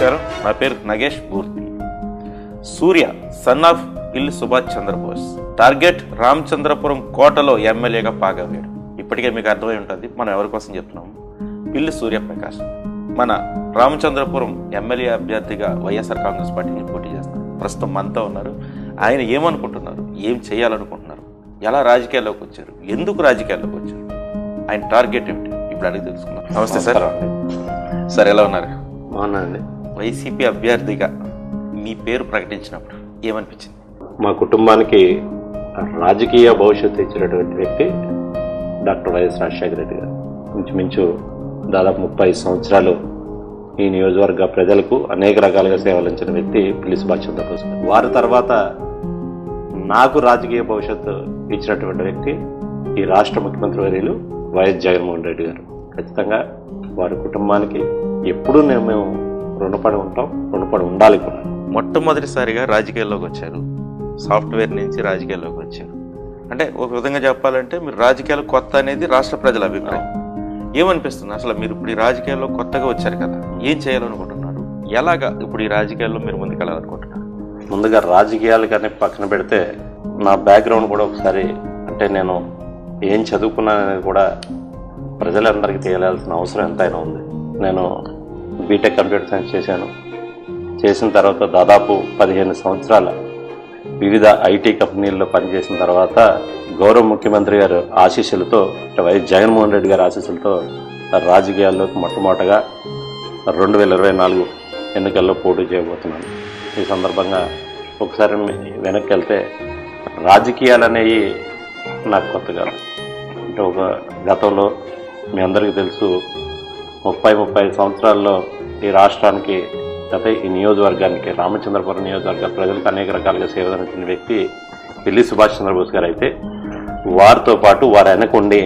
నమస్కారం. నా పేరు Nagesh Murthy. Surya son of Pilli Subhash Chandrabose target Ramachandrapuram కోటలో ఎమ్మెల్యేగా పాగవేడు ఇప్పటికే మీకు అర్థమై ఉంటుంది మనం ఎవరి కోసం చెప్తున్నాము? పిల్లి సూర్యప్రకాష్ మన రామచంద్రపురం ఎమ్మెల్యే అభ్యర్థిగా వైఎస్ఆర్ కాంగ్రెస్ పార్టీని పోటీ చేస్తారు ప్రస్తుతం మనతో ఉన్నారు. ఆయన ఏమనుకుంటున్నారు? ఏం చేయాలనుకుంటున్నారు? ఎలా రాజకీయాల్లోకి వచ్చారు? ఎందుకు రాజకీయాల్లోకి వచ్చారు? ఆయన టార్గెట్ ఏమిటి? ఇప్పుడు అడిగి తెలుసుకుందాం. నమస్తే సార్. సార్ ఎలా ఉన్నారు? అవునండి వైసీపీ అభ్యర్థిగా మీ పేరు ప్రకటించినప్పుడు ఏమనిపించింది? మా కుటుంబానికి రాజకీయ భవిష్యత్తు ఇచ్చినటువంటి వ్యక్తి డాక్టర్ వైఎస్ రాజశేఖర రెడ్డి గారు. ఇంచుమించు దాదాపు ముప్పై సంవత్సరాలు ఈ నియోజకవర్గ ప్రజలకు అనేక రకాలుగా సేవలు ఇచ్చిన వ్యక్తి పిలిసి బాధ్యత కోసం వారి తర్వాత నాకు రాజకీయ భవిష్యత్తు ఇచ్చినటువంటి వ్యక్తి ఈ రాష్ట్ర ముఖ్యమంత్రి వర్యులు వైఎస్ జగన్మోహన్ రెడ్డి గారు. ఖచ్చితంగా వారి కుటుంబానికి ఎప్పుడూ మేము మేము రుణపడి ఉంటాం రుణపడి ఉండాలి కూడా. మొట్టమొదటిసారిగా రాజకీయాల్లోకి వచ్చారు. సాఫ్ట్వేర్ నుంచి రాజకీయాల్లోకి వచ్చారు. అంటే ఒక విధంగా చెప్పాలంటే మీరు రాజకీయాలు కొత్త అనేది రాష్ట్ర ప్రజల అభిప్రాయం. ఏమనిపిస్తుంది? అసలు మీరు ఇప్పుడు ఈ రాజకీయాల్లో కొత్తగా వచ్చారు కదా ఏం చేయాలనుకుంటున్నారు? ఎలాగా ఇప్పుడు ఈ రాజకీయాల్లో మీరు ముందుకెళ్ళాలనుకుంటున్నారు? ముందుగా రాజకీయాలు కానీ పక్కన పెడితే నా బ్యాక్గ్రౌండ్ కూడా ఒకసారి అంటే నేను ఏం చదువుకున్నాననేది కూడా ప్రజలందరికీ తెలియాల్సిన అవసరం ఎంతైనా ఉంది. నేను బీటెక్ కంప్యూటర్ సైన్స్ చేశాను. చేసిన తర్వాత దాదాపు పదిహేను సంవత్సరాల వివిధ ఐటీ కంపెనీల్లో పనిచేసిన తర్వాత గౌరవ ముఖ్యమంత్రి గారు ఆశీస్సులతో వైఎస్ జగన్మోహన్ రెడ్డి గారి ఆశీస్సులతో రాజకీయాల్లోకి మొట్టమొదటగా రెండు వేల ఇరవై నాలుగు ఎన్నికల్లో పోటీ చేయబోతున్నాను. ఈ సందర్భంగా ఒకసారి వెనక్కి వెళ్తే రాజకీయాలు అనేవి నాకు కొత్తగా అంటే ఒక గతంలో మీ అందరికీ తెలుసు ముప్పై ముప్పై సంవత్సరాల్లో ఈ రాష్ట్రానికి గత ఈ నియోజకవర్గానికి రామచంద్రపురం నియోజకవర్గ ప్రజలకు అనేక రకాలుగా సేవలు అందించిన వ్యక్తి పిల్లి సుభాష్ చంద్రబోస్ గారు అయితే వారితో పాటు వారు వెనకుండి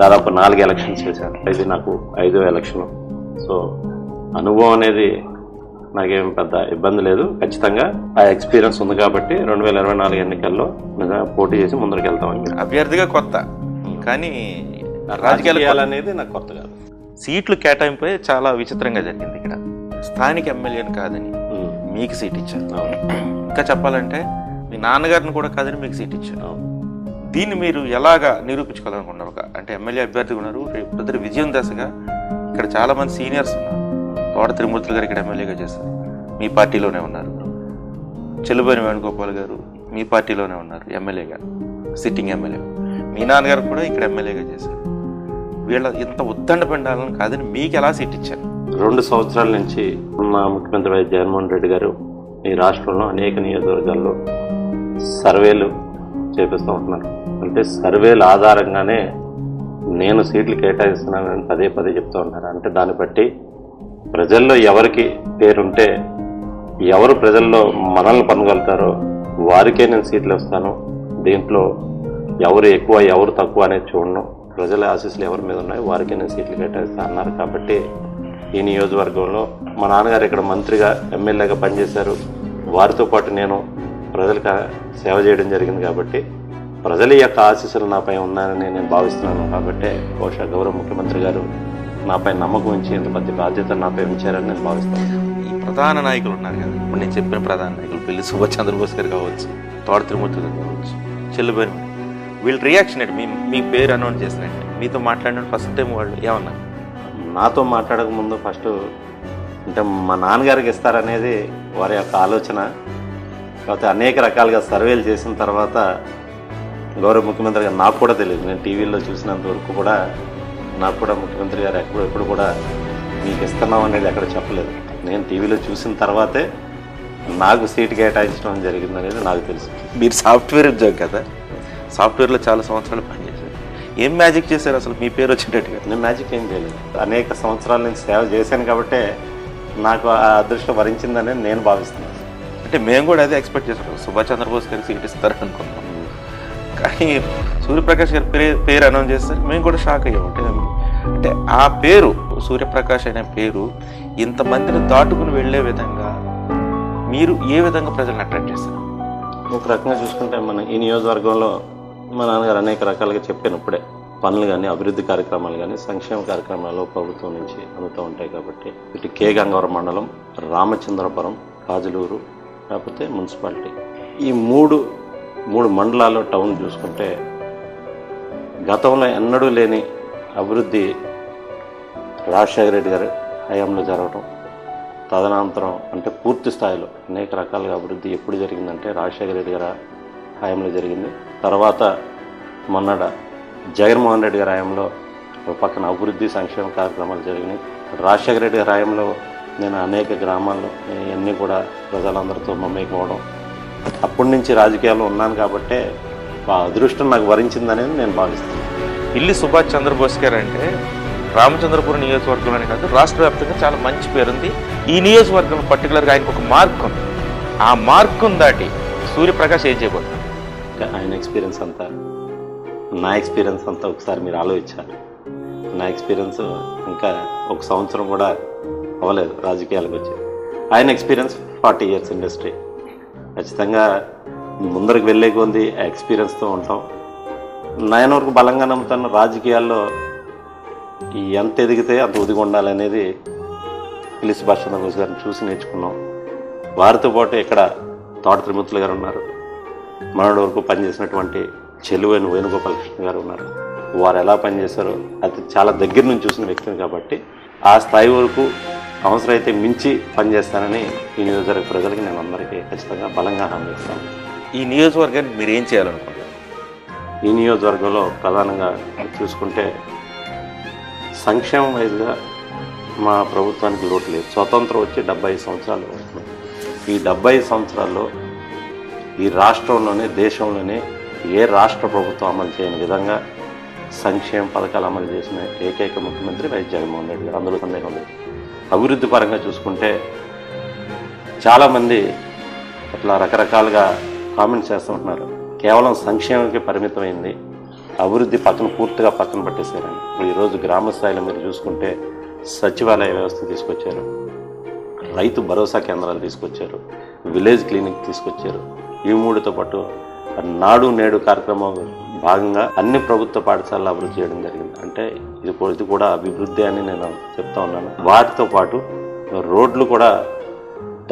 దాదాపు నాలుగు ఎలక్షన్స్ చేశారు. ఇది నాకు ఐదో ఎలక్షన్. సో అనుభవం అనేది నాకేం పెద్ద ఇబ్బంది లేదు. ఖచ్చితంగా ఆ ఎక్స్పీరియన్స్ ఉంది కాబట్టి రెండు వేల ఇరవై నాలుగు ఎన్నికల్లో నిజంగా పోటీ చేసి ముందరికి వెళ్తామని అభ్యర్థిగా కొత్త. కానీ రాజకీయాలు రాజకీయాలు అనేది నాకు కొత్త కాదు. సీట్లు కేటాయింపై చాలా విచిత్రంగా జరిగింది ఇక్కడ. స్థానిక ఎమ్మెల్యేని కాదని మీకు సీట్ ఇచ్చారు. ఇంకా చెప్పాలంటే మీ నాన్నగారిని కూడా కాదని మీకు సీట్ ఇచ్చారు. దీన్ని మీరు ఎలాగా నిరూపించుకోవాలనుకున్నారు? అంటే ఎమ్మెల్యే అభ్యర్థిగా ఉన్నారు. రేపు విజయం దశగా ఇక్కడ చాలా మంది సీనియర్స్ ఉన్నారు. తోట త్రిమూర్తులు గారు ఇక్కడ ఎమ్మెల్యేగా చేశారు మీ పార్టీలోనే ఉన్నారు. చెల్లుబోని వేణుగోపాల్ గారు మీ పార్టీలోనే ఉన్నారు. ఎమ్మెల్యేగా సిట్టింగ్ ఎమ్మెల్యే. మీ నాన్నగారు కూడా ఇక్కడ ఎమ్మెల్యేగా చేశారు. వీళ్ళ ఇంత ఉద్దండ పెండాలని కాదని మీకు ఎలా సీట్ ఇచ్చారు? రెండు సంవత్సరాల నుంచి మా ముఖ్యమంత్రి వైఎస్ జగన్మోహన్ రెడ్డి గారు ఈ రాష్ట్రంలో అనేక నియోజకవర్గాల్లో సర్వేలు చేపిస్తూ ఉంటున్నారు. అంటే సర్వేల ఆధారంగానే నేను సీట్లు కేటాయిస్తున్నానని పదే పదే చెప్తూ ఉన్నారు. అంటే దాన్ని బట్టి ప్రజల్లో ఎవరికి పేరుంటే ఎవరు ప్రజల్లో మనల్ని పనగలుగుతారో వారికే నేను సీట్లు ఇస్తాను. దీంట్లో ఎవరు ఎక్కువ ఎవరు తక్కువ అనేది చూడను. ప్రజల ఆశీస్సులు ఎవరి మీద ఉన్నాయో వారికే నేను సీట్లు కేటాయిస్తా అన్నారు. కాబట్టి ఈ నియోజకవర్గంలో మా నాన్నగారు ఇక్కడ మంత్రిగా ఎమ్మెల్యేగా పనిచేశారు. వారితో పాటు నేను ప్రజలకు సేవ చేయడం జరిగింది కాబట్టి ప్రజల యొక్క ఆశీస్సులు నాపై ఉన్నాయని నేను భావిస్తున్నాను. కాబట్టి బహుశా గౌరవ ముఖ్యమంత్రి గారు నాపై నమ్మకం ఉంచి ఇంత పెద్ద బాధ్యత నాపై ఉంచారని నేను భావిస్తాను ఈ ప్రధాన నాయకులు ఉన్నారు కదా ఇప్పుడు నేను చెప్పిన ప్రధాన నాయకులు పెళ్ళి సుభాష్ చంద్రబోస్ గారు కావచ్చు తోట తిరుమూర్తి గారు కావచ్చు చెల్లుబేరు వీళ్ళ రియాక్షన్ ఏంటి? మీ మీ పేరు అనౌన్స్ చేసినట్టు మీతో మాట్లాడిన ఫస్ట్ టైం వాళ్ళు ఏమన్నారు నాతో మాట్లాడక ముందు ఫస్ట్ అంటే మా నాన్నగారికి ఇస్తారనేది వారి యొక్క ఆలోచన. కాకపోతే అనేక రకాలుగా సర్వేలు చేసిన తర్వాత గౌరవ ముఖ్యమంత్రి గారు నాకు కూడా తెలియదు. నేను టీవీలో చూసినంత వరకు కూడా నాకు కూడా ముఖ్యమంత్రి గారు ఎప్పుడు ఎప్పుడు కూడా మీకు ఇస్తున్నాం అనేది ఎక్కడ చెప్పలేదు. నేను టీవీలో చూసిన తర్వాతే నాకు సీట్ కేటాయించడం జరిగింది అనేది నాకు తెలుసు. మీరు సాఫ్ట్వేర్ ఉద్యోగం కదా. సాఫ్ట్వేర్లో చాలా సంవత్సరాలు పనిచేశారు. ఏం మ్యాజిక్ చేశారు అసలు? మీ పేరు వచ్చేటట్టుగా. నేను మ్యాజిక్ ఏం చేయలేదు. అనేక సంవత్సరాల నుంచి సేవ చేశాను కాబట్టే నాకు ఆ అదృష్టం వరించిందని నేను భావిస్తున్నాను. అంటే మేము కూడా అదే ఎక్స్పెక్ట్ చేసాం సుభాష్ చంద్రబోస్ గారికి సీట్ ఇస్తారు అనుకున్నాం కానీ సూర్యప్రకాష్ గారి పేరు పేరు అనౌన్స్ చేస్తారు. మేము కూడా షాక్ అయ్యాం. అంటే అంటే ఆ పేరు సూర్యప్రకాష్ అనే పేరు ఇంతమందిని దాటుకుని వెళ్ళే విధంగా మీరు ఏ విధంగా ప్రజలను అట్రాక్ట్ చేస్తారు? ఒక రకంగా చూసుకుంటే మన ఈ నియోజకవర్గంలో మా నాన్నగారు అనేక రకాలుగా చెప్పాను ఇప్పుడే. పనులు కానీ అభివృద్ధి కార్యక్రమాలు కానీ సంక్షేమ కార్యక్రమాలు ప్రభుత్వం నుంచి అందుతూ ఉంటాయి కాబట్టి ఇటు కే. గంగవరం మండలం రామచంద్రపురం కాజులూరు లేకపోతే మున్సిపాలిటీ. ఈ మూడు మూడు మండలాల్లో టౌన్ చూసుకుంటే గతంలో ఎన్నడూ లేని అభివృద్ధి రాజశేఖర రెడ్డి గారి హయాంలో జరగటం తదనంతరం అంటే పూర్తి స్థాయిలో అనేక రకాలుగా అభివృద్ధి ఎప్పుడు జరిగిందంటే రాజశేఖర రెడ్డి గారు హయాంలో జరిగింది. తర్వాత మొన్నడ జగన్మోహన్ రెడ్డి గారి హయాంలో ఒక పక్కన అభివృద్ధి సంక్షేమ కార్యక్రమాలు జరిగినాయి. రాజశేఖర రెడ్డి గారి హయాంలో నేను అనేక గ్రామాల్లో ఇవన్నీ కూడా ప్రజలందరితో మమ్మీకోవడం అప్పటి నుంచి రాజకీయాల్లో ఉన్నాను కాబట్టే ఆ అదృష్టం నాకు వరించిందనేది నేను భావిస్తున్నాను. ఇల్లి సుభాష్ చంద్రబోస్ గారు అంటే రామచంద్రపురం నియోజకవర్గంలోనే కాదు రాష్ట్ర వ్యాప్తంగా చాలా మంచి పేరుంది. ఈ నియోజకవర్గం పర్టికులర్గా ఆయనకు ఒక మార్క్ ఉంది. ఆ మార్కును దాటి సూర్యప్రకాష్ ఏం చేయబోతుంది ఆయన ఎక్స్పీరియన్స్ అంతా నా ఎక్స్పీరియన్స్ అంతా ఒకసారి మీరు ఆలోచించాలి. నా ఎక్స్పీరియన్స్ ఇంకా ఒక సంవత్సరం కూడా అవ్వలేదు రాజకీయాలకు వచ్చి. ఆయన ఎక్స్పీరియన్స్ ఫార్టీ ఇయర్స్ ఇండస్ట్రీ ఖచ్చితంగా ముందరకు వెళ్ళే కొంది ఆ ఎక్స్పీరియన్స్తో ఉంటాం. నేను వరకు బలంగా నమ్ముతాను రాజకీయాల్లో ఈ ఎంత ఎదిగితే అంత ఒదిగి ఉండాలనేది పిలిసి సుభాష్ గారిని చూసి నేర్చుకున్నాం. వారితో పాటు ఇక్కడ తోట త్రిమూర్తులు గారు ఉన్నారు. మనోడి వరకు పనిచేసినటువంటి చెలువైన వేణుగోపాలకృష్ణ గారు ఉన్నారు. వారు ఎలా పనిచేశారో అది చాలా దగ్గర నుంచి చూసిన వ్యక్తిని కాబట్టి ఆ స్థాయి వరకు అవసరమైతే మించి పనిచేస్తానని ఈ నియోజకవర్గ ప్రజలకి నేను అందరికీ ఖచ్చితంగా బలంగా హామీ ఇస్తాను. ఈ నియోజకవర్గానికి మీరు ఏం చేయాలనుకుంటున్నారు? ఈ నియోజకవర్గంలో ప్రధానంగా చూసుకుంటే సంక్షేమ వైజ్గా మా ప్రభుత్వానికి లోటు లేదు. స్వతంత్రం వచ్చి డెబ్బై సంవత్సరాలు అవుతుంది ఈ డెబ్బై ఐదు సంవత్సరాల్లో ఈ రాష్ట్రంలోనే దేశంలోనే ఏ రాష్ట్ర ప్రభుత్వం అమలు చేయని విధంగా సంక్షేమ పథకాలు అమలు చేసిన ఏకైక ముఖ్యమంత్రి వైఎస్ జగన్మోహన్ రెడ్డి గారు. అందులో సందేహం లేదు అభివృద్ధి పరంగా చూసుకుంటే చాలామంది అట్లా రకరకాలుగా కామెంట్స్ చేస్తుంటున్నారు కేవలం సంక్షేమానికి పరిమితమైంది. అభివృద్ధి పక్కన పూర్తిగా పక్కన పట్టేశారండి. ఇప్పుడు ఈరోజు గ్రామ స్థాయిలో మీరు చూసుకుంటే సచివాలయ వ్యవస్థ తీసుకొచ్చారు. రైతు భరోసా కేంద్రాలు తీసుకొచ్చారు. విలేజ్ క్లినిక్ తీసుకొచ్చారు. ఈ మూడుతో పాటు నాడు నేడు కార్యక్రమం భాగంగా అన్ని ప్రభుత్వ పాఠశాలలు అభివృద్ధి చేయడం జరిగింది. అంటే ఇది ఇది కూడా అభివృద్ధి అని నేను చెప్తా ఉన్నాను. వాటితో పాటు రోడ్లు కూడా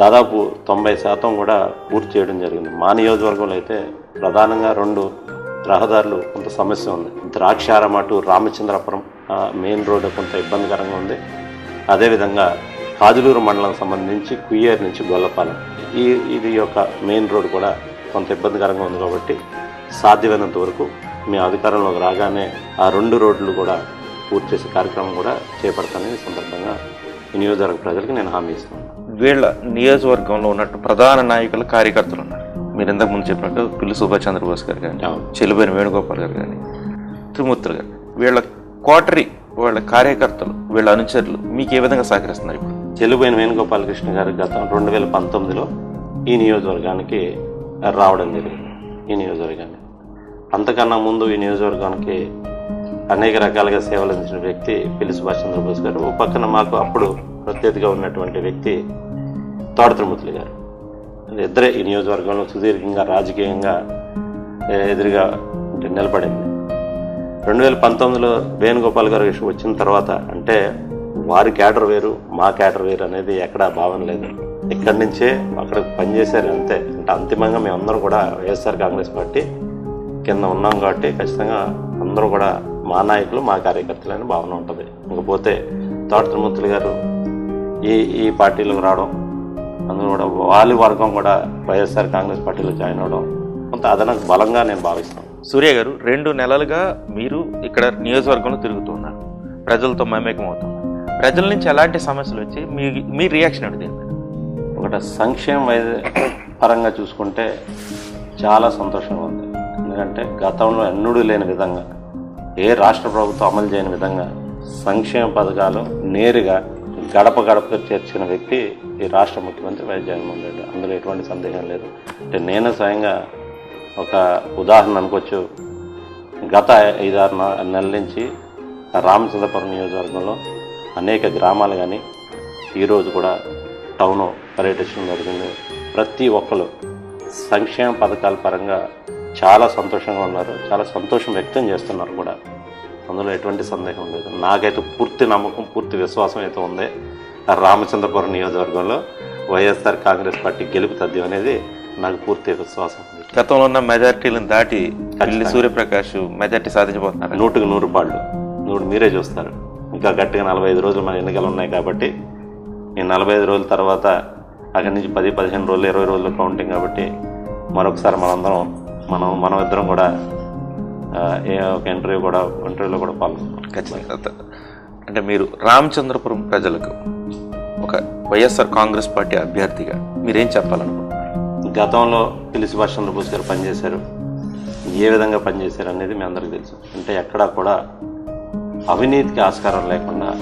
దాదాపు తొంభై శాతం కూడా పూర్తి చేయడం జరిగింది. మా నియోజకవర్గంలో అయితే ప్రధానంగా రెండు రహదారులు కొంత సమస్య ఉంది. ద్రాక్షారం అటు రామచంద్రపురం మెయిన్ రోడ్డు కొంత ఇబ్బందికరంగా ఉంది. అదేవిధంగా కాజులూరు మండలం సంబంధించి కుయ్యేరు నుంచి గొల్లపాలెం. ఈ ఇది యొక్క మెయిన్ రోడ్ కూడా కొంత ఇబ్బందికరంగా ఉంది కాబట్టి సాధ్యమైనంత వరకు మీ అధికారంలోకి రాగానే ఆ రెండు రోడ్లు కూడా పూర్తి చేసే కార్యక్రమం కూడా చేపడతానని సందర్భంగా ఈ నియోజకవర్గ ప్రజలకు నేను హామీ ఇస్తున్నాను వీళ్ళ నియోజకవర్గంలో ఉన్నట్టు ప్రధాన నాయకులు కార్యకర్తలు ఉన్నారు మీరు ఇంతకు ముందు చెప్పినట్టు పిల్లి సుభాష్ చంద్రబోస్ గారు కానీ. చెలుబైన వేణుగోపాల్ గారు కానీ త్రిమూర్తులు గారు వీళ్ళ కోటరీ వాళ్ళ కార్యకర్తలు వీళ్ళ అనుచరులు మీకు ఏ విధంగా సహకరిస్తున్నారు చెల్లిపోయిన వేణుగోపాలకృష్ణ గారు గత రెండు వేల పంతొమ్మిదిలో ఈ నియోజకవర్గానికి రావడం జరిగింది. ఈ నియోజకవర్గాన్ని. అంతకన్నా ముందు ఈ నియోజకవర్గానికి అనేక రకాలుగా సేవలు అందించిన వ్యక్తి పిల్లి సుభాష్ చంద్రబోస్ గారు. ఓ పక్కన మాకు అప్పుడు ప్రత్యేకగా ఉన్నటువంటి వ్యక్తి తోట తిరుమతులు గారు ఇద్దరే ఈ నియోజకవర్గంలో సుదీర్ఘంగా రాజకీయంగా ఎదురుగా నిలబడింది. రెండు వేల పంతొమ్మిదిలో వేణుగోపాల్ గారు వచ్చిన తర్వాత అంటే వారి క్యాడర్ వేరు మా క్యాడర్ వేరు అనేది ఎక్కడా భావన లేదు. ఇక్కడి నుంచే అక్కడ పనిచేశారు అంతే. అంటే అంతిమంగా మేమందరం కూడా వైఎస్ఆర్ కాంగ్రెస్ పార్టీ కింద ఉన్నాం కాబట్టి ఖచ్చితంగా అందరూ కూడా మా నాయకులు మా కార్యకర్తలు అనే భావన ఉంటుంది. ఇంకపోతే తోట తిరుమూర్తులు గారు ఈ ఈ పార్టీలోకి రావడం అందులో కూడా వాళ్ళ వర్గం కూడా వైఎస్ఆర్ కాంగ్రెస్ పార్టీలో జాయిన్ అవడం కొంత అదనకు బలంగా నేను భావిస్తాను. సూర్య గారు రెండు నెలలుగా మీరు ఇక్కడ నియోజకవర్గంలో తిరుగుతున్నారు ప్రజలతో మమేకం అవుతాం ప్రజల నుంచి ఎలాంటి సమస్యలు వచ్చి మీ మీ రియాక్షన్ ఏంటి ఒకటి సంక్షేమ పరంగా చూసుకుంటే చాలా సంతోషంగా ఉంది. ఎందుకంటే గతంలో ఎన్నడూ లేని విధంగా ఏ రాష్ట్ర ప్రభుత్వం అమలు చేయని విధంగా సంక్షేమ పథకాలు నేరుగా గడప గడప చేర్చిన వ్యక్తి ఈ రాష్ట్ర ముఖ్యమంత్రి వైఎస్ జగన్మోహన్ రెడ్డి. అందులో ఎటువంటి సందేహం లేదు. అంటే నేను స్వయంగా ఒక ఉదాహరణ అనుకోవచ్చు. గత ఐదారు నెలల నుంచి రామచంద్రపురం నియోజకవర్గంలో అనేక గ్రామాలు కానీ ఈరోజు కూడా టౌన్ పర్యటించడం జరిగింది. ప్రతి ఒక్కరు సంక్షేమ పథకాల పరంగా చాలా సంతోషంగా ఉన్నారు. చాలా సంతోషం వ్యక్తం చేస్తున్నారు కూడా. అందులో ఎటువంటి సందేహం లేదు. నాకైతే పూర్తి నమ్మకం పూర్తి విశ్వాసం అయితే ఉంది. రామచంద్రపురం నియోజకవర్గంలో వైఎస్ఆర్ కాంగ్రెస్ పార్టీ గెలుపు తథ్యం అనేది నాకు పూర్తి విశ్వాసం ఉంది. గతంలో ఉన్న మెజారిటీలను దాటి సూర్యప్రకాష్ మెజారిటీ సాధించబోతున్నారు? నూటికి నూరు పాళ్ళు. నూరు మీరే చూస్తారు. ఇంకా గట్టిగా నలభై ఐదు రోజులు మన ఎన్నికలు ఉన్నాయి కాబట్టి ఈ నలభై ఐదు రోజుల తర్వాత అక్కడి నుంచి పది పదిహేను రోజులు ఇరవై రోజులు కౌంటింగ్ కాబట్టి మరొకసారి మనందరం మనం మనం ఇద్దరం కూడా ఏ ఒక ఇంటర్వ్యూ కూడా ఇంటర్వ్యూలో కూడా పాల్గొన్నాం ఖచ్చితంగా. అంటే మీరు రామచంద్రపురం ప్రజలకు ఒక వైఎస్ఆర్ కాంగ్రెస్ పార్టీ అభ్యర్థిగా మీరేం చెప్పాలనుకుంటున్నారు? గతంలో పిల్లి సుభాష్ చంద్రబోస్ గారు పనిచేశారు. ఏ విధంగా పనిచేశారు అనేది మీ అందరికీ తెలుసు. అంటే ఎక్కడా కూడా అవినీతికి ఆస్కారం లేకుండా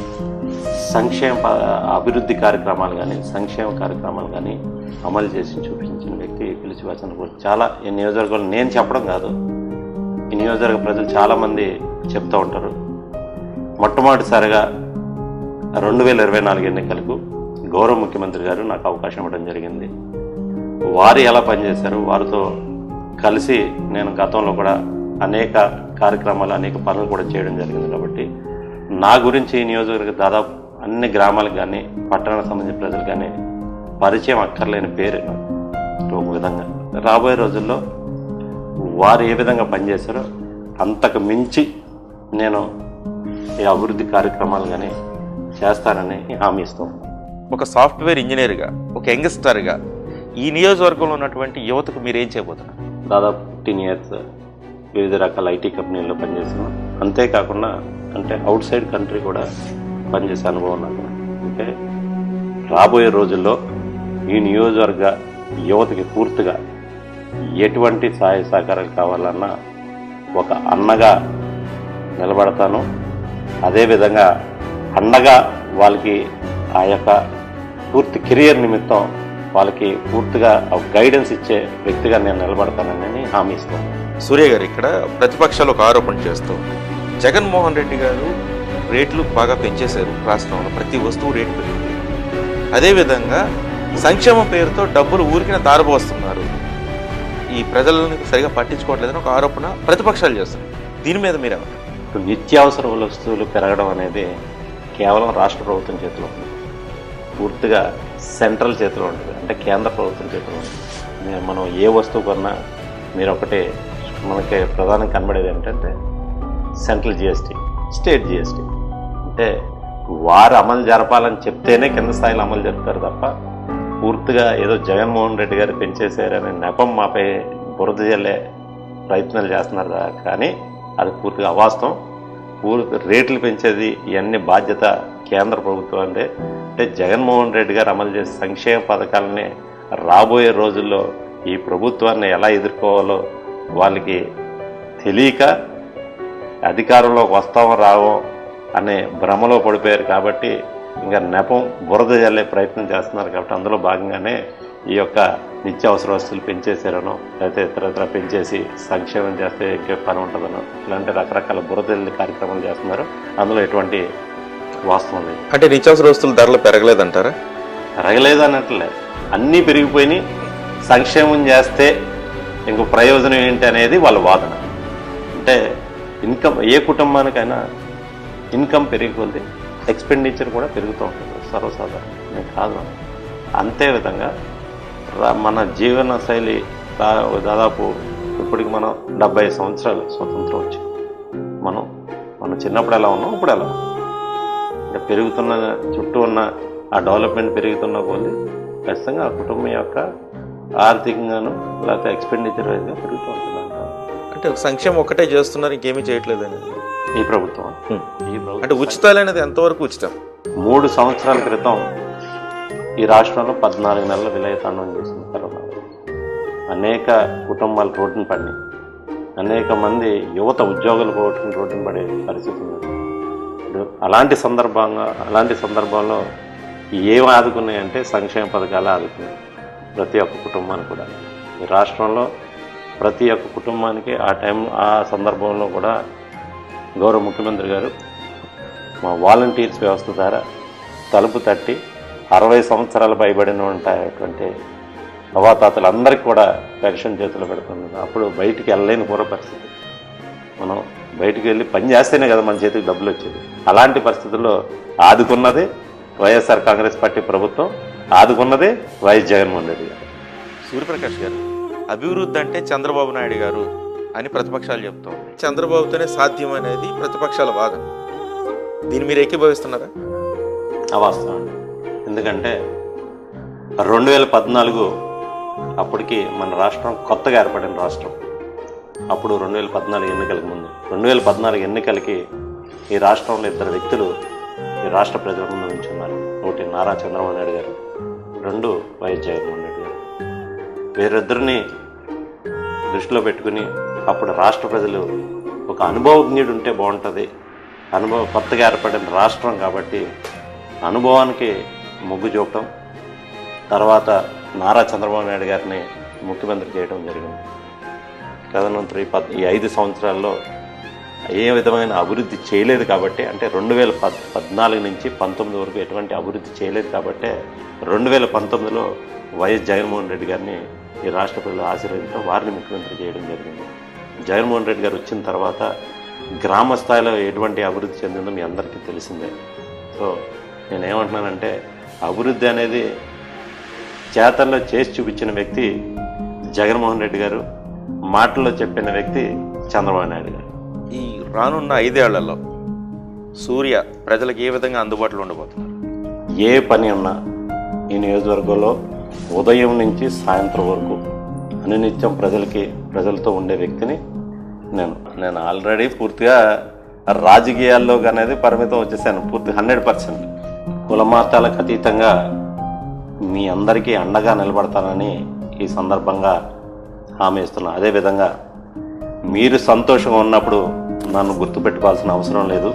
సంక్షేమ ప- అభివృద్ధి కార్యక్రమాలు కానీ సంక్షేమ కార్యక్రమాలు కానీ అమలు చేసి చూపించిన వ్యక్తి పిలిచి సుభాష్ చాలా ఈ నియోజకవర్గంలో నేను చెప్పడం కాదు. ఈ నియోజకవర్గ ప్రజలు చాలామంది చెప్తూ ఉంటారు. మొట్టమొదటిసారిగా రెండు వేల ఇరవై నాలుగు ఎన్నికలకు గౌరవ ముఖ్యమంత్రి గారు నాకు అవకాశం ఇవ్వడం జరిగింది. వారు ఎలా పనిచేశారు? వారితో కలిసి నేను గతంలో కూడా అనేక కార్యక్రమాలు అనేక పనులు కూడా చేయడం జరిగింది కాబట్టి నా గురించి ఈ నియోజకవర్గ దాదాపు అన్ని గ్రామాలకు కానీ పట్టణానికి సంబంధించిన ప్రజలు కానీ పరిచయం అక్కర్లేని పేరు. ఒక విధంగా రాబోయే రోజుల్లో వారు ఏ విధంగా పనిచేశారో అంతకు మించి నేను ఈ అభివృద్ధి కార్యక్రమాలు కానీ చేస్తానని హామీ ఇస్తాను ఒక సాఫ్ట్వేర్ ఇంజనీర్గా ఒక యంగ్స్టర్గా ఈ నియోజకవర్గంలో ఉన్నటువంటి యువతకు మీరు ఏం చేయబోతున్నారు? దాదాపు ఫిఫ్టీన్ ఇయర్స్ వివిధ రకాల ఐటీ కంపెనీల్లో పనిచేస్తున్నాను. అంతేకాకుండా అంటే అవుట్ సైడ్ కంట్రీ కూడా పనిచేసే అనుభవం నాకు. అంటే రాబోయే రోజుల్లో ఈ నియోజకవర్గ యువతకి పూర్తిగా ఎటువంటి సహాయ సహకారాలు కావాలన్నా ఒక అన్నగా నిలబడతాను. అదేవిధంగా అండగా వాళ్ళకి ఆ యొక్క పూర్తి కెరియర్ నిమిత్తం వాళ్ళకి పూర్తిగా గైడెన్స్ ఇచ్చే వ్యక్తిగా నేను నిలబడతానని హామీ ఇస్తాను. సూర్య గారు ఇక్కడ ప్రతిపక్షాలు ఒక ఆరోపణ చేస్తూ జగన్మోహన్ రెడ్డి గారు రేట్లు బాగా పెంచేశారు రాష్ట్రంలో. ప్రతి వస్తువు రేటు పెరిగింది. అదేవిధంగా సంక్షేమం పేరుతో డబ్బులు ఊరికిన దారబోస్తున్నారు. ఈ ప్రజలను సరిగా పట్టించుకోవట్లేదని ఒక ఆరోపణ ప్రతిపక్షాలు చేస్తున్నాయి. దీని మీద మీరు ఇప్పుడు నిత్యావసర వస్తువులు పెరగడం అనేది కేవలం రాష్ట్ర ప్రభుత్వం చేతిలో ఉంది. పూర్తిగా సెంట్రల్ చేతిలో ఉంటుంది అంటే కేంద్ర ప్రభుత్వం చేతిలో ఉంటుంది మనం ఏ వస్తువు కొన్నా మీరు ఒకటే మనకి ప్రధానం కనబడేది ఏంటంటే సెంట్రల్ జిఎస్టీ స్టేట్ జిఎస్టీ. అంటే వారు అమలు జరపాలని చెప్తేనే కింద స్థాయిలో అమలు చెప్తారు తప్ప పూర్తిగా ఏదో జగన్మోహన్ రెడ్డి గారు పెంచేశారనే నెపం మాపై బురద జల్లే ప్రయత్నాలు చేస్తున్నారు కానీ అది పూర్తిగా అవాస్తవం. పూర్తి రేట్లు పెంచేది ఇవన్నీ బాధ్యత కేంద్ర ప్రభుత్వం అంటే అంటే జగన్మోహన్ రెడ్డి గారు అమలు చేసే సంక్షేమ పథకాలని రాబోయే రోజుల్లో ఈ ప్రభుత్వాన్ని ఎలా ఎదుర్కోవాలో వాళ్ళకి తెలియక అధికారంలోకి వస్తామో రావో అనే భ్రమలో పడిపోయారు కాబట్టి ఇంకా నెపం బురద జల్లే ప్రయత్నం చేస్తున్నారు కాబట్టి అందులో భాగంగానే ఈ యొక్క నిత్యావసర వస్తువులు పెంచేశారనో లేకపోతే ఇతరత్ర పెంచేసి సంక్షేమం చేస్తే ఇంకే పని ఉంటుందనో ఇలాంటి రకరకాల బురద జల్లే కార్యక్రమాలు చేస్తున్నారు. అందులో ఎటువంటి వాస్తవం లేదు. అంటే నిత్యావసర వస్తువుల ధరలు పెరగలేదంటారా? పెరగలేదు అన్నట్లే అన్నీ పెరిగిపోయినాయి. సంక్షేమం చేస్తే ఇంకో ప్రయోజనం ఏంటి అనేది వాళ్ళ వాదన. అంటే ఇన్కమ్ ఏ కుటుంబానికైనా ఇన్కమ్ పెరిగిపోతే ఎక్స్పెండిచర్ కూడా పెరుగుతూ ఉంటుంది సర్వసాధారణం. నేను కాదు. అంతే విధంగా మన జీవన శైలి దాదాపు ఇప్పటికి మనం డెబ్బై సంవత్సరాలు స్వతంత్రం వచ్చి. మనం మనం చిన్నప్పుడు ఎలా ఉన్నాం ఇప్పుడు ఎలా ఉన్నాం. పెరుగుతున్న చుట్టూ ఉన్న ఆ డెవలప్మెంట్ పెరుగుతున్న కొద్ది ఖచ్చితంగా ఆ కుటుంబం యొక్క ఆర్థికంగాను లేకపోతే ఎక్స్పెండిచర్ వైజ్గా పెరుగుతూ ఉంటుంది అంటే సంక్షేమం ఒకటే చేస్తున్నారు ఇంకేమీ చేయట్లేదని ఈ ప్రభుత్వం. ఈ ప్రభుత్వం. అంటే ఉచితాలు అనేది ఎంతవరకు ఉచితం? మూడు సంవత్సరాల క్రితం ఈ రాష్ట్రంలో పద్నాలుగు నెలల విలయతాండం చేసింది కరోనా అనేక కుటుంబాలు రోడ్డున పడినాయి. అనేక మంది యువత ఉద్యోగులు రోడ్డున రోడ్డున పడే పరిస్థితి ఉంది. ఇప్పుడు అలాంటి సందర్భంగా అలాంటి సందర్భంలో ఏం ఆదుకున్నాయి అంటే సంక్షేమ పథకాలు ఆదుకున్నాయి. ప్రతి ఒక్క కుటుంబానికి కూడా. ఈ రాష్ట్రంలో ప్రతి ఒక్క కుటుంబానికి ఆ టైం ఆ సందర్భంలో కూడా గౌరవ ముఖ్యమంత్రి గారు మా వాలంటీర్స్ వ్యవస్థ ద్వారా తలుపు తట్టి అరవై సంవత్సరాలు పైబడిన ఉంటాయటువంటి అవాతాతలందరికీ కూడా పెన్షన్ చేతులు పెడుతుంది అప్పుడు బయటికి వెళ్ళలేని పూర్వ పరిస్థితి. మనం బయటికి వెళ్ళి పని చేస్తేనే కదా మన చేతికి డబ్బులు వచ్చేది. అలాంటి పరిస్థితుల్లో ఆదుకున్నది వైఎస్ఆర్ కాంగ్రెస్ పార్టీ ప్రభుత్వం ఆదుకున్నది వైఎస్ జగన్మోహన్ రెడ్డి గారు. సూర్యప్రకాష్ గారు అభివృద్ధి అంటే చంద్రబాబు నాయుడు గారు అని ప్రతిపక్షాలు చెప్తాం చంద్రబాబుతోనే సాధ్యం అనేది ప్రతిపక్షాల వాదన. దీన్ని మీరు ఏకీభవిస్తున్నారా? అవాస్తవం ఎందుకంటే రెండు వేల పద్నాలుగు అప్పటికి మన రాష్ట్రం కొత్తగా ఏర్పడిన రాష్ట్రం. అప్పుడు రెండు వేల పద్నాలుగు ఎన్నికలకు ముందు. రెండు వేల పద్నాలుగు ఎన్నికలకి ఈ రాష్ట్రంలో ఇద్దరు వ్యక్తులు ఈ రాష్ట్ర ప్రజల ముందు ఉంచున్నారు ఒకటి నారా చంద్రబాబు నాయుడు గారు రెండు వైఎస్ జగన్మోహన్ వీరిద్దరిని దృష్టిలో పెట్టుకుని అప్పుడు రాష్ట్ర ప్రజలు ఒక అనుభవజ్ఞుడు ఉంటే బాగుంటుంది. అనుభవం కొత్తగా ఏర్పడిన రాష్ట్రం కాబట్టి అనుభవానికి మొగ్గు చూపటం తర్వాత నారా చంద్రబాబు నాయుడు గారిని ముఖ్యమంత్రి చేయడం జరిగింది. ప్రధానమంత్రి పద్ ఈ ఐదు సంవత్సరాల్లో ఏ విధమైన అభివృద్ధి చేయలేదు కాబట్టి అంటే రెండు వేల పద్ పద్నాలుగు నుంచి పంతొమ్మిది వరకు ఎటువంటి అభివృద్ధి చేయలేదు కాబట్టి రెండు వేల పంతొమ్మిదిలో వైఎస్ జగన్మోహన్ రెడ్డి గారిని ఈ రాష్ట్ర ప్రజలు ఆశీర్వదించడం వారిని ముఖ్యమంత్రి చేయడం జరిగింది. జగన్మోహన్ రెడ్డి గారు వచ్చిన తర్వాత గ్రామ స్థాయిలో ఎటువంటి అభివృద్ధి చెందిందో మీ అందరికీ తెలిసిందే. సో నేనేమంటున్నానంటే అభివృద్ధి అనేది చేతల్లో చేసి చూపించిన వ్యక్తి జగన్మోహన్ రెడ్డి గారు మాటల్లో చెప్పిన వ్యక్తి చంద్రబాబు నాయుడు గారు. ఈ రానున్న ఐదేళ్ళలో సూర్య ప్రజలకు ఏ విధంగా అందుబాటులో ఉండబోతున్నారు? ఏ పని ఉన్నా ఈ నియోజకవర్గంలో ఉదయం నుంచి సాయంత్రం వరకు అనునిత్యం ప్రజలకి ప్రజలతో ఉండే వ్యక్తిని నేను నేను ఆల్రెడీ పూర్తిగా రాజకీయాల్లో అనేది పరిమితం వచ్చేసాను. పూర్తి హండ్రెడ్ పర్సెంట్. కులమాతాలకు అతీతంగా మీ అందరికీ అండగా నిలబడతానని ఈ సందర్భంగా హామీ ఇస్తున్నాను. అదేవిధంగా మీరు సంతోషంగా ఉన్నప్పుడు నన్ను గుర్తుపెట్టుకోవాల్సిన అవసరం లేదు.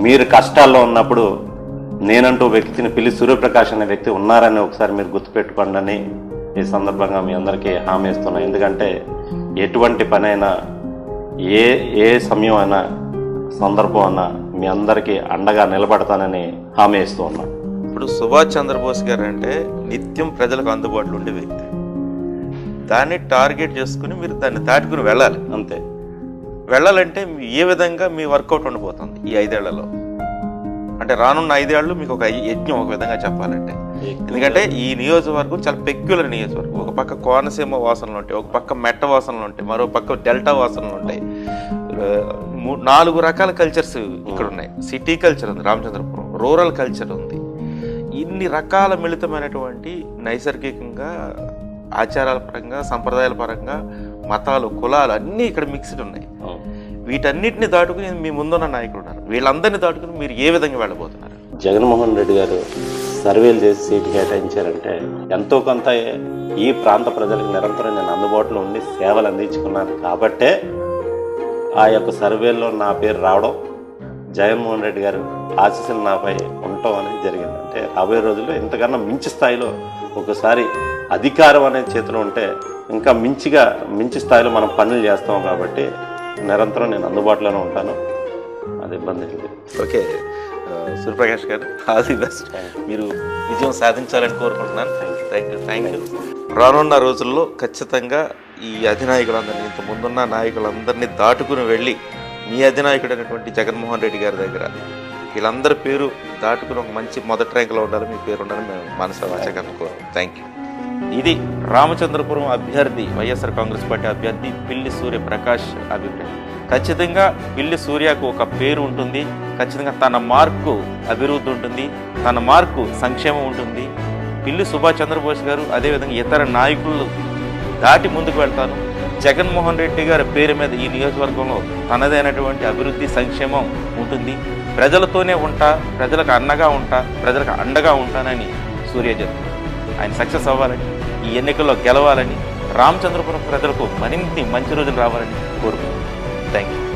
మీరు కష్టాల్లో ఉన్నప్పుడు నేనంటూ వ్యక్తిని పిల్లి సూర్యప్రకాష్ అనే వ్యక్తి ఉన్నారని ఒకసారి మీరు గుర్తుపెట్టుకోండి అని ఈ సందర్భంగా మీ అందరికీ హామీ ఇస్తున్నా. ఎందుకంటే ఎటువంటి పనైనా ఏ ఏ సమయం అయినా సందర్భం అయినా మీ అందరికీ అండగా నిలబడతానని హామీ ఇస్తూ ఉన్నా. ఇప్పుడు సుభాష్ చంద్రబోస్ గారు అంటే నిత్యం ప్రజలకు అందుబాటులో ఉండే వ్యక్తి. దాన్ని టార్గెట్ చేసుకుని మీరు దాన్ని దాటుకుని వెళ్ళాలి. అంతే. వెళ్ళాలంటే ఏ విధంగా మీ వర్కౌట్ ఉండబోతుంది ఈ ఐదేళ్ళలో? అంటే రానున్న ఐదేళ్ళు మీకు ఒక యజ్ఞం ఒక విధంగా చెప్పాలంటే. ఎందుకంటే ఈ నియోజకవర్గం చాలా పెక్యులర్ నియోజకవర్గం. ఒక పక్క కోనసీమ వాసనలు ఉంటాయి ఒక పక్క మెట్ట వాసనలు ఉంటాయి మరో పక్క డెల్టా వాసనలు ఉంటాయి. నాలుగు రకాల కల్చర్స్ ఇక్కడ ఉన్నాయి. సిటీ కల్చర్ ఉంది రామచంద్రపురం. రూరల్ కల్చర్ ఉంది. ఇన్ని రకాల మిళితమైనటువంటి నైసర్గికంగా ఆచారాల పరంగా సంప్రదాయాల పరంగా మతాలు కులాలు అన్నీ ఇక్కడ మిక్స్డ్ ఉన్నాయి. వీటన్నిటిని దాటుకుని మీ ముందున్న నాయకులు ఉన్నారు. వీళ్ళందరినీ దాటుకుని మీరు ఏ విధంగా వెళ్ళబోతున్నారు? జగన్మోహన్ రెడ్డి గారు సర్వేలు చేసి సీటు కేటాయించారంటే ఎంతో కొంత ఈ ప్రాంత ప్రజలకు నిరంతరం నేను అందుబాటులో ఉండి సేవలు అందించుకున్నాను. కాబట్టే ఆ యొక్క సర్వేల్లో నా పేరు రావడం జగన్మోహన్ రెడ్డి గారు ఆశీస్సులు నాపై ఉండటం అనేది జరిగింది. అంటే రాబోయే రోజుల్లో ఇంతకన్నా మించి స్థాయిలో ఒకసారి అధికారం అనేది చేతిలో ఉంటే ఇంకా మించిగా మించి స్థాయిలో మనం పనులు చేస్తాం కాబట్టి నిరంతరం నేను అందుబాటులోనే ఉంటాను. అది ఇబ్బంది లేదు. ఓకే. సూర్యప్రకాష్ గారు ఆల్ ది బెస్ట్. మీరు విజయం సాధించాలని కోరుకుంటున్నాను. థ్యాంక్ యూ థ్యాంక్ యూ రానున్న రోజుల్లో ఖచ్చితంగా ఈ అధినాయకులందరినీ ఇంత ముందున్న నాయకులందరినీ దాటుకుని వెళ్ళి మీ అధినాయకుడైనటువంటి జగన్మోహన్ రెడ్డి గారి దగ్గర వీళ్ళందరి పేరు దాటుకుని ఒక మంచి మొదటి ర్యాంకులో ఉండాలి మీ పేరు ఉండాలని మేము మనసు వాచగా కోరు థ్యాంక్ యూ ఇది రామచంద్రపురం అభ్యర్థి వైఎస్ఆర్ కాంగ్రెస్ పార్టీ అభ్యర్థి పిల్లి సూర్య ప్రకాష్ అభిప్రాయం. ఖచ్చితంగా పిల్లి సూర్యకు ఒక పేరు ఉంటుంది ఖచ్చితంగా తన మార్కు అభివృద్ధి ఉంటుంది తన మార్కు సంక్షేమం ఉంటుంది. పిల్లి సుభాష్ చంద్రబోస్ గారు అదేవిధంగా ఇతర నాయకులు దాటి ముందుకు వెళ్తాను జగన్మోహన్ రెడ్డి గారి పేరు మీద ఈ నియోజకవర్గంలో తనదైనటువంటి అభివృద్ధి సంక్షేమం ఉంటుంది. ప్రజలతోనే ఉంటా ప్రజలకు అన్నగా ఉంటా ప్రజలకు అండగా ఉంటానని సూర్య చెప్తారు. ఆయన సక్సెస్ అవ్వాలని ఈ ఎన్నికల్లో గెలవాలని రామచంద్రపురం ప్రజలకు మరిన్ని మంచి రోజులు రావాలని కోరుకుంటున్నాను. Thank you